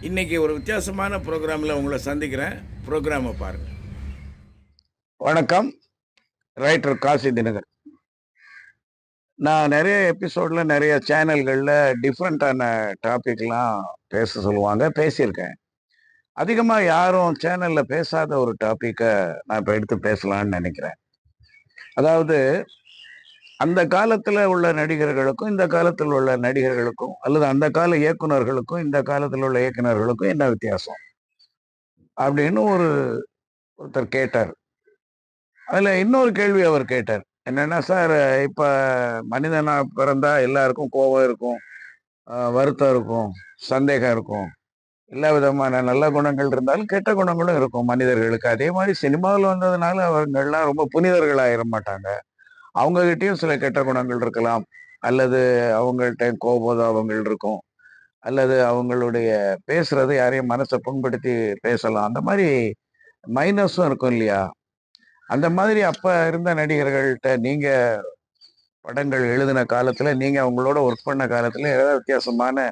இன்னைக்கு ஒரு வித்தியாசமான ப்ரோக்ராமில் உங்களை சந்திக்கிறேன். ப்ரோக்ராமை பாருங்க. வணக்கம். ரைட்டர் காசி தினகர் நான் நிறைய எபிசோடில் நிறைய சேனல்களில் டிஃப்ரெண்ட்டான டாபிக்லாம் பேச சொல்லுவாங்க பேசியிருக்கேன். அதிகமாக யாரும் சேனலில் பேசாத ஒரு டாப்பிக்கை நான் இப்போ எடுத்து பேசலான்னு நினைக்கிறேன். அதாவது அந்த காலத்தில் உள்ள நடிகர்களுக்கும் இந்த காலத்தில் உள்ள நடிகர்களுக்கும் அல்லது அந்த கால இயக்குனர்களுக்கும் இந்த காலத்தில் உள்ள இயக்குநர்களுக்கும் என்ன வித்தியாசம்? அப்படின்னு ஒரு ஒருத்தர் கேட்டார். அதில் இன்னொரு கேள்வி அவர் கேட்டார். என்னென்னா சார் இப்போ மனிதனாக பிறந்தா எல்லாருக்கும் கோபம் இருக்கும் வருத்தம் இருக்கும் சந்தேகம் இருக்கும். எல்லா விதமான நல்ல குணங்கள் இருந்தாலும் கெட்ட குணங்களும் இருக்கும் மனிதர்களுக்கு. அதே மாதிரி சினிமாவில் வந்ததுனால அவங்கெல்லாம் ரொம்ப புனிதர்கள் ஆயிட மாட்டாங்க. அவங்ககிட்டயும் சில கெட்ட குணங்கள் இருக்கலாம். அல்லது அவங்கள்ட்ட கோபதாபங்கள் இருக்கும். அல்லது அவங்களுடைய பேசுறது யாரையும் மனசை புண்படுத்தி பேசலாம். அந்த மாதிரி மைனஸும் இருக்கும் இல்லையா? அந்த மாதிரி அப்ப இருந்த நடிகர்கள்ட்ட நீங்க படங்கள் எழுதின காலத்துல நீங்க அவங்களோட ஒர்க் பண்ண காலத்துல ஏதாவது வித்தியாசமான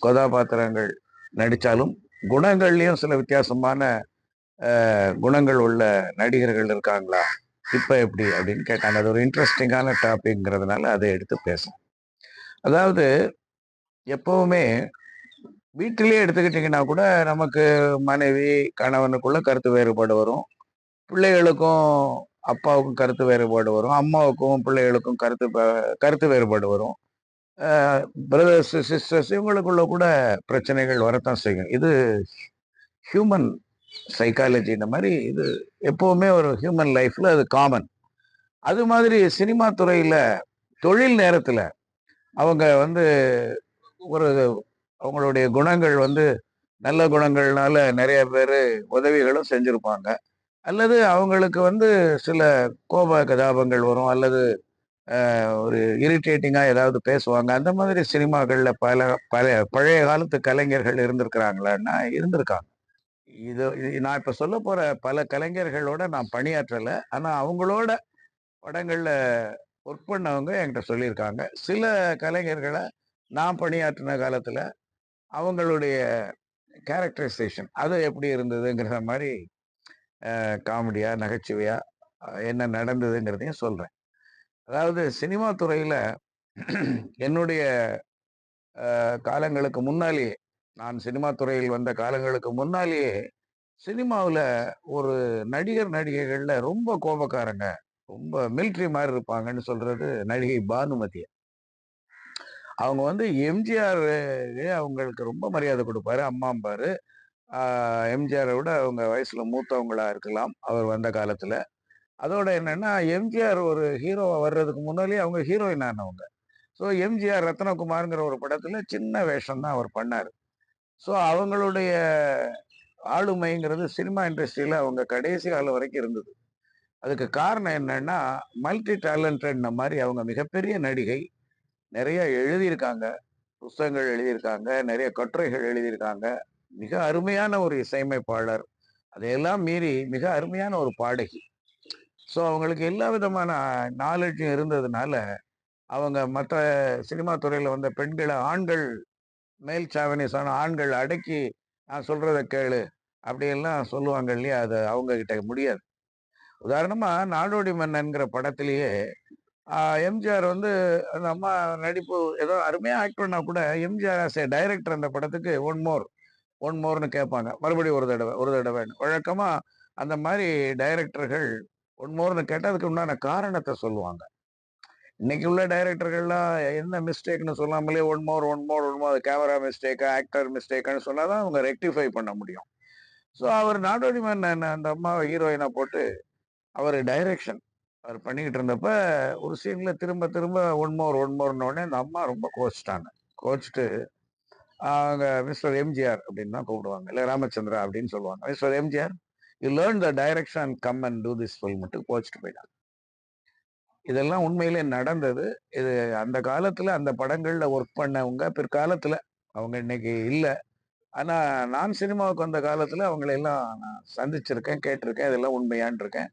கதாபாத்திரங்கள் நடித்தாலும் குணங்கள்லயும் சில வித்தியாசமான குணங்கள் உள்ள நடிகர்கள் இருக்காங்களா? இப்போ எப்படி அப்படின்னு கேட்டாங்க. அது ஒரு இன்ட்ரெஸ்டிங்கான டாபிக்ங்கிறதுனால அதை எடுத்து பேசும் அதாவது எப்போவுமே வீட்டிலேயே எடுத்துக்கிட்டிங்கன்னா கூட நமக்கு மனைவி கணவனுக்குள்ள கருத்து வேறுபாடு வரும். பிள்ளைகளுக்கும் அப்பாவுக்கும் கருத்து வேறுபாடு வரும். அம்மாவுக்கும் பிள்ளைகளுக்கும் கருத்து கருத்து வேறுபாடு வரும். பிரதர்ஸ் சிஸ்டர்ஸ் இவங்களுக்குள்ள கூட பிரச்சனைகள் வரத்தான் செய்யும். இது ஹியூமன் சைக்காலஜி இந்த மாதிரி இது எப்போவுமே ஒரு ஹியூமன் லைஃப்பில் அது காமன் அது மாதிரி சினிமா துறையில் தொழில் நேரத்தில் அவங்க வந்து ஒரு அவங்களுடைய குணங்கள் வந்து நல்ல குணங்கள்னால நிறைய பேர் உதவிகளும் செஞ்சுருப்பாங்க. அல்லது அவங்களுக்கு வந்து சில கோப கதாபங்கள் வரும். அல்லது ஒரு இரிட்டேட்டிங்காக ஏதாவது பேசுவாங்க. அந்த மாதிரி சினிமாக்களில் பல பல பழைய காலத்து கலைஞர்கள் இருந்திருக்கிறாங்களான்னா இருந்திருக்காங்க. இது நான் இப்போ சொல்ல போகிற பல கலைஞர்களோட நான் பணியாற்றலை. ஆனால் அவங்களோட படங்களில் ஒர்க் பண்ணவங்க என்கிட்ட சொல்லியிருக்காங்க. சில கலைஞர்களை நான் பணியாற்றின காலத்தில் அவங்களுடைய கேரக்டரைசேஷன் அது எப்படி இருந்ததுங்கிற மாதிரி காமெடியாக நகைச்சுவையாக என்ன நடந்ததுங்கிறதையும் சொல்கிறேன் அதாவது சினிமா துறையில் என்னுடைய காலங்களுக்கு முன்னாலேயே நான் சினிமா துறையில் வந்த காலங்களுக்கு முன்னாலேயே சினிமாவில் ஒரு நடிகர் நடிகைகளில் ரொம்ப கோபக்காரங்க ரொம்ப மிலிட்ரி மாதிரி இருப்பாங்கன்னு சொல்றது நடிகை பானுமதி. அவங்க வந்து எம்ஜிஆர் அவங்களுக்கு ரொம்ப மரியாதை கொடுப்பாரு. அம்மாம்பாரு. எம்ஜிஆரை விட அவங்க வயசுல மூத்தவங்களா இருக்கலாம் அவர் வந்த காலத்துல. அதோட என்னன்னா எம்ஜிஆர் ஒரு ஹீரோவா வர்றதுக்கு முன்னாலேயே அவங்க ஹீரோயின் ஆனவங்க. ஸோ எம்ஜிஆர் ரத்னகுமார்ங்கிற ஒரு படத்துல சின்ன வேஷம் தான் அவர் பண்ணார். ஸோ அவங்களுடைய ஆளுமைங்கிறது சினிமா இண்டஸ்ட்ரியில் அவங்க கடைசி காலம் வரைக்கும் இருந்தது. அதுக்கு காரணம் என்னன்னா மல்டி டேலண்டட் மாதிரி அவங்க மிகப்பெரிய நடிகை. நிறைய எழுதியிருக்காங்க. புஸ்தகங்கள் எழுதியிருக்காங்க. நிறைய கட்டுரைகள் எழுதியிருக்காங்க. மிக அருமையான ஒரு இசையமைப்பாளர். அதையெல்லாம் மீறி மிக அருமையான ஒரு பாடகி. ஸோ அவங்களுக்கு எல்லா விதமான நாலேஜும் இருந்ததுனால அவங்க மற்ற சினிமா துறையில் வந்த பெண்களை ஆண்கள் மேல் சாவனிசான ஆண்கள் அடக்கி நான் சொல்கிறத கேளு. அப்படியெல்லாம் சொல்லுவாங்க இல்லையா? அது அவங்கக்கிட்ட முடியாது. உதாரணமாக நாடோடி மன்னன்கிற படத்திலேயே எம்ஜிஆர் வந்து அந்த அம்மா நடிப்பு ஏதோ அருமையாக ஆக்ட் கூட எம்ஜிஆர் ஆஸ் ஏ டைரக்டர் அந்த படத்துக்கு ஒன் மோர் ஒன் மோர்னு கேட்பாங்க. மறுபடியும் ஒரு தடவை ஒரு தடவை வழக்கமாக அந்த மாதிரி டைரக்டர்கள் ஒன் மோர்னு கேட்டால் அதுக்கு உண்டான காரணத்தை சொல்லுவாங்க. இன்னைக்கு உள்ள டைரக்டர்கள்லாம் என்ன மிஸ்டேக்னு சொல்லாமலே one more one more one more camera மிஸ்டேக்கா actor மிஸ்டேக்கான்னு சொன்னாதான் அவங்க ரெக்டிஃபை பண்ண முடியும். ஸோ அவர் நாடோடி மன்னன் அந்த அம்மாவை ஹீரோயினை போட்டு அவர் டைரக்ஷன் அவர் பண்ணிக்கிட்டு இருந்தப்ப ஒரு சீனில் திரும்ப திரும்ப ஒன் மோர் ஒன் மோர்னோடனே அந்த அம்மா ரொம்ப கோச்சிட்டாங்க. கோச்சிட்டு அவங்க மிஸ்டர் எம்ஜிஆர் அப்படின்னு தான் கூப்பிடுவாங்க. இல்லை ராமச்சந்திரா அப்படின்னு சொல்லுவாங்க. Mister MGR you learn the direction come and do this film கோச்சிட்டு போயிட்டாங்க. இதெல்லாம் உண்மையிலே நடந்தது. இது அந்த காலத்தில் அந்த படங்களில் ஒர்க் பண்ணவங்க பிற்காலத்தில் அவங்க இன்னைக்கு இல்லை. ஆனால் நான் சினிமாவுக்கு வந்த காலத்தில் அவங்களெல்லாம் நான் சந்திச்சிருக்கேன் கேட்டிருக்கேன். இதெல்லாம் உண்மையான் இருக்கேன்.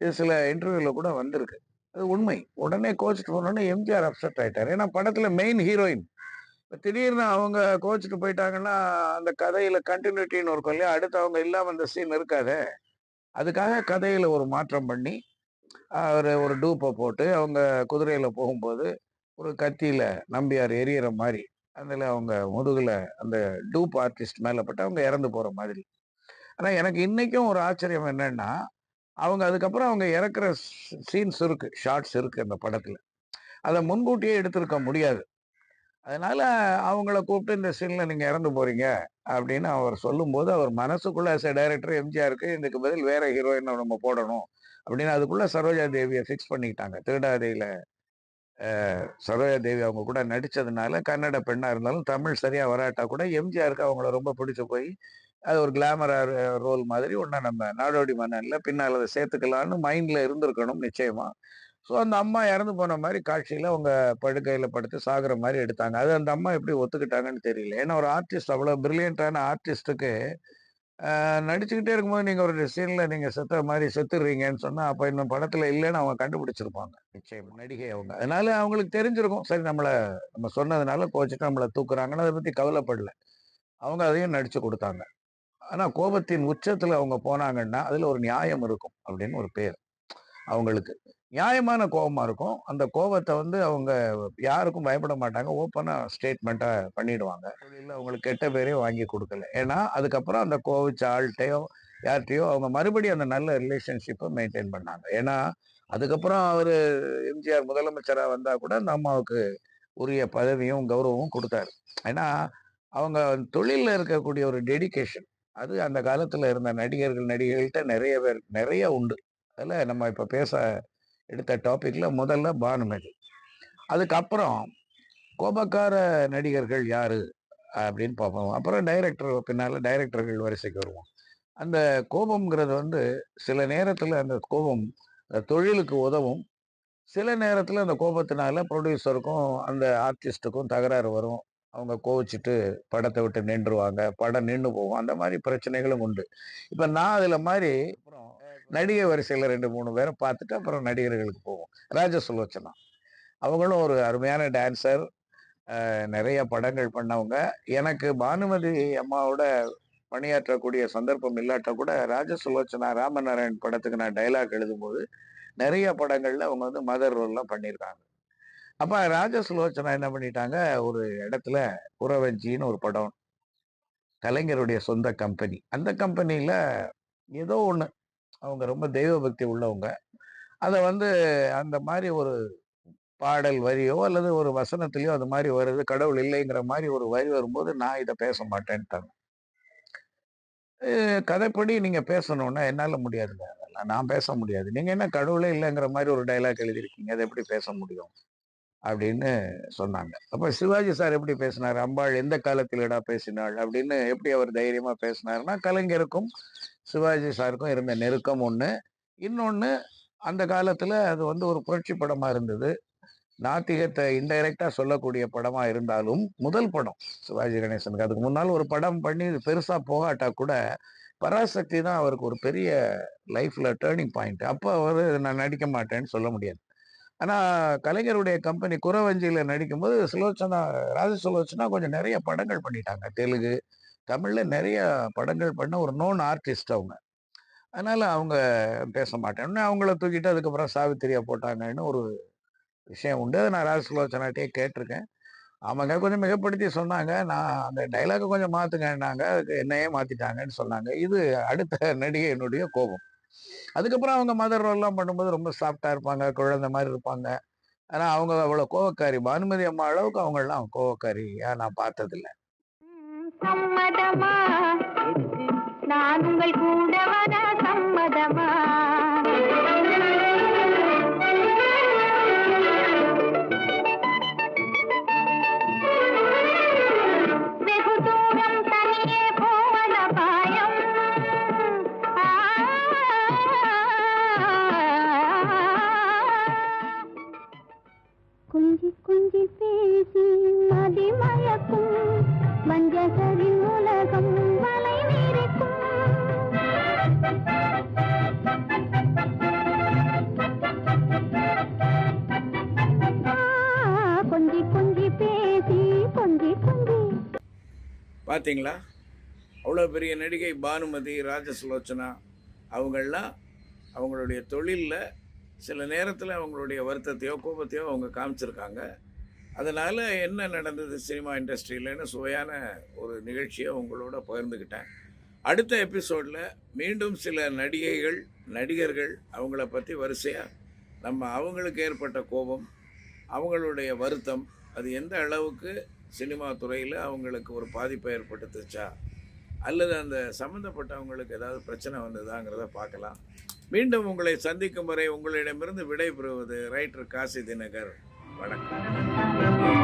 இது சில இன்டர்வியூவில் கூட வந்திருக்கு. அது உண்மை. உடனே கோச்சிட்டு போனோடனே எம்ஜிஆர் அப்செட் ஆயிட்டார். ஏன்னா படத்தில் மெயின் ஹீரோயின் இப்போ திடீர்னு அவங்க கோச்சிட்டு போயிட்டாங்கன்னா அந்த கதையில் கண்டினியூட்டின்னு இருக்கும் இல்லையா? அடுத்து அவங்க இல்லாமல் அந்த சீன் இருக்காதே. அதுக்காக கதையில் ஒரு மாற்றம் பண்ணி ஒரு ஒரு டூப்பை போட்டு அவங்க குதிரையில் போகும்போது ஒரு கத்தியில் நம்பியார் எரியற மாதிரி அதில் அவங்க முதுகில் அந்த டூப் ஆர்டிஸ்ட் மேலே பட்டு அவங்க இறந்து போகிற மாதிரி. ஆனால் எனக்கு இன்றைக்கும் ஒரு ஆச்சரியம் என்னென்னா அவங்க அதுக்கப்புறம் அவங்க இறக்குற சீன்ஸ் இருக்குது ஷார்ட்ஸ் இருக்குது அந்த படத்தில். அதை முன்கூட்டியே எடுத்திருக்க முடியாது. அதனால் அவங்கள கூப்பிட்டு இந்த சீனில் நீங்கள் இறந்து போகிறீங்க அப்படின்னு அவர் சொல்லும்போது அவர் மனசுக்குள்ளே ச டைரக்டர் எம்ஜிஆருக்கு இதுக்கு பதில் வேறு ஹீரோயினை நம்ம போடணும். அப்படின்னு அதுக்குள்ள சரோஜா தேவியை ஃபிக்ஸ் பண்ணிக்கிட்டாங்க. திருடாதையில் சரோஜா தேவி அவங்க கூட நடித்ததுனால கன்னட பெண்ணாக இருந்தாலும் தமிழ் சரியாக வராட்டா கூட எம்ஜிஆருக்கு அவங்கள ரொம்ப பிடிச்சி போய் அது ஒரு கிளாமராக ரோல் மாதிரி ஒன்றா நம்ம நாடோடி மன்னனில் பின்னால் அதை சேர்த்துக்கலான்னு மைண்டில் இருந்திருக்கணும் நிச்சயமாக ஸோ அந்த அம்மா இறந்து போன மாதிரி காட்சியில் அவங்க படுக்கையில் படுத்து சாகுற மாதிரி எடுத்தாங்க. அது அந்த அம்மா எப்படி ஒத்துக்கிட்டாங்கன்னு தெரியல. ஏன்னா ஒரு ஆர்டிஸ்ட் அவ்வளோ பிரில்லியண்டான ஆர்டிஸ்ட்டுக்கு நடிச்சுக்கிட்டே இருக்கும்போது நீங்கள் ஒரு சீனில் நீங்கள் செத்த மாதிரி செத்துடுறீங்கன்னு சொன்னால் அப்போ இன்னும் படத்தில் இல்லைன்னு அவங்க கண்டுபிடிச்சிருப்பாங்க. நிச்சயம் நடிகை அவங்க. அதனால அவங்களுக்கு தெரிஞ்சிருக்கும். சரி நம்மளை நம்ம சொன்னதுனால கோச்சிட்டு நம்மளை தூக்குறாங்கன்னு அதை பற்றி கவலைப்படல. அவங்க அதையும் நடித்து கொடுத்தாங்க. ஆனால் கோபத்தின் உச்சத்தில் அவங்க போனாங்கன்னா அதில் ஒரு நியாயம் இருக்கும் அப்படின்னு ஒரு பேர். அவங்களுக்கு. நியாயமான கோபமா இருக்கும். அந்த கோபத்தை வந்து அவங்க யாருக்கும் பயப்பட மாட்டாங்க. ஓப்பனா ஸ்டேட்மெண்ட்டாக பண்ணிடுவாங்க. இல்லை அவங்களுக்கு கெட்ட பேரே வாங்கி கொடுக்கல. ஏன்னா அதுக்கப்புறம் அந்த கோவிச்ச ஆள்கிட்டையோ யார்கிட்டயோ அவங்க மறுபடியும் அந்த நல்ல ரிலேஷன்ஷிப்பை மெயின்டைன் பண்ணாங்க. ஏன்னா அதுக்கப்புறம் அவர் எம்ஜிஆர் முதலமைச்சராக வந்தால் கூட அந்த அம்மாவுக்கு உரிய பதவியும் கௌரவமும் கொடுத்தாரு. ஏன்னா அவங்க தொழிலில் இருக்கக்கூடிய ஒரு டெடிகேஷன் அது அந்த காலத்தில் இருந்த நடிகர்கள் நடிகைகள்கிட்ட நிறைய பேர் நிறைய உண்டு. அதில் நம்ம இப்போ பேச எடுத்த டாப்பிக்கில் முதல்ல பானுமதி. அதுக்கப்புறம் கோபக்கார நடிகர்கள் யார் அப்படின்னு பார்ப்போம். அப்புறம் டைரக்டர் பின்னால் டைரக்டர்கள் வரிசைக்கு வருவோம். அந்த கோபம்ங்கிறது வந்து சில நேரத்தில் அந்த கோபம் தொழிலுக்கு உதவும். சில நேரத்தில் அந்த கோபத்தினால ப்ரொடியூசருக்கும் அந்த ஆர்டிஸ்ட்டுக்கும் தகராறு வரும். அவங்க கோவிச்சுட்டு படத்தை விட்டு நின்றுவாங்க. படம் நின்று போகும். அந்த மாதிரி பிரச்சனைகளும் உண்டு. இப்போ நான் அதில் மாதிரி அப்புறம் நடிகை வரிசையில் ரெண்டு மூணு பேரை பார்த்துட்டு அப்புறம் நடிகர்களுக்கு போவோம். ராஜ சுலோச்சனா அவங்களும் ஒரு அருமையான டான்சர் நிறைய படங்கள் பண்ணவங்க. எனக்கு பானுமதி அம்மாவோட பணியாற்றக்கூடிய சந்தர்ப்பம் இல்லாட்ட கூட ராஜ சுலோச்சனா ராமநாராயண் படத்துக்கு நான் டைலாக் எழுதும்போது நிறைய படங்கள்ல அவங்க வந்து மதர் ரோல்லாம் பண்ணியிருக்காங்க. அப்போ ராஜ சுலோச்சனா என்ன பண்ணிட்டாங்க ஒரு இடத்துல உறவஞ்சின்னு ஒரு படம் கலைஞருடைய சொந்த கம்பெனி அந்த கம்பெனியில் ஏதோ ஒன்று அவங்க ரொம்ப தெய்வ பக்தி உள்ளவங்க. அதை வந்து அந்த மாதிரி ஒரு பாடல் வரியோ அல்லது ஒரு வசனத்திலையோ அது மாதிரி வருது கடவுள் இல்லைங்கிற மாதிரி ஒரு வரி வரும்போது நான் இதை பேச மாட்டேன்ட்டாங்க. கதைப்படி நீங்கள் பேசணும்னா என்னால் முடியாதுங்க. அதெல்லாம் நான் பேச முடியாது. நீங்கள் என்ன கடவுளே இல்லைங்கிற மாதிரி ஒரு டைலாக் எழுதியிருக்கீங்க அதை எப்படி பேச முடியும்? அப்படின்னு சொன்னாங்க. அப்ப சிவாஜி சார் எப்படி பேசினார்? அம்பாள் எந்த காலத்திலடா பேசினாள்? அப்படின்னு எப்படி அவர் தைரியமா பேசினாருன்னா கலைஞருக்கும் சிவாஜி சாருக்கும் இருந்த நெருக்கம் ஒண்ணு. இன்னொன்று அந்த காலத்துல அது வந்து ஒரு புரட்சி படமா இருந்தது. நாத்திகத்தை இன்டைரக்டா சொல்லக்கூடிய படமா இருந்தாலும் முதல் படம் சிவாஜி கணேசனுக்கு. அதுக்கு முன்னால் ஒரு படம் பண்ணி பெருசா போகாட்டா கூட பராசக்தி தான் அவருக்கு ஒரு பெரிய லைஃப்ல டேர்னிங் பாயிண்ட் அப்போ அவர் நான் நடிக்க மாட்டேன்னு சொல்ல முடியாது. ஆனா கலைஞருடைய கம்பெனி குறவஞ்சியில நடிக்கும்போது சுலோச்சனா ராஜ சுலோச்சனா கொஞ்சம் நிறைய படங்கள் பண்ணிட்டாங்க. தெலுங்கு தமிழ்ல நிறைய படங்கள் பண்ண ஒரு நோன் ஆர்டிஸ்ட் அவங்க. அதனால அவங்க பேச மாட்டேன். அவங்கள தூக்கிட்டு அதுக்கப்புறம் சாவித்திரியா போட்டாங்கன்னு ஒரு விஷயம் உண்டு. அதை நான் ராஜ சுலோச்சனாட்டே கேட்டிருக்கேன். அவங்க கொஞ்சம் மிகப்படுத்தி சொன்னாங்க. நான் அந்த டைலாக கொஞ்சம் மாத்துங்கன்னாங்க. அதுக்கு என்னையே மாத்திட்டாங்கன்னு சொன்னாங்க. இது அடுத்த நடிகையினுடைய கோபம். அதுக்கப்புறம் அவங்க மதர் ரோல்லாம் பண்ணும்போது ரொம்ப சாஃப்டாக இருப்பாங்க குழந்தை மாதிரி இருப்பாங்க. ஆனா அவங்க அவ்வளவு கோவக்காரி. பானுமதி அம்மா அளவுக்கு அவங்க எல்லாம் நான் பார்த்ததில்ல. சம்மதமா? நான் உங்கள் கூட வர சம்மதமா? பார்த்தீங்களா அவ்வளோ பெரிய நடிகை பானுமதி ராஜசுலோச்சனா அவங்கெல்லாம் அவங்களுடைய தொழிலில் சில நேரத்தில் அவங்களுடைய வருத்தத்தையோ கோபத்தையோ அவங்க காமிச்சிருக்காங்க. அதனால் என்ன நடந்தது சினிமா இண்டஸ்ட்ரியிலன்னு சுவையான ஒரு நிகழ்ச்சியை உங்களோட பகிர்ந்துக்கிட்டேன் அடுத்த எபிசோடில் மீண்டும் சில நடிகைகள் நடிகர்கள் அவங்கள பற்றி வரிசையாக நம்ம அவங்களுக்கு ஏற்பட்ட கோபம் அவங்களுடைய வருத்தம் அது எந்த அளவுக்கு சினிமா துறையில் அவங்களுக்கு ஒரு பாதிப்பை ஏற்பட்டுச்சா அல்லது அந்த சம்மந்தப்பட்டவங்களுக்கு ஏதாவது பிரச்சனை வந்ததாங்கிறத பார்க்கலாம் மீண்டும் உங்களை சந்திக்கும் வரை உங்களிடமிருந்து விடைபெறுவது ரைட்டர் காசி தினகர். வணக்கம்.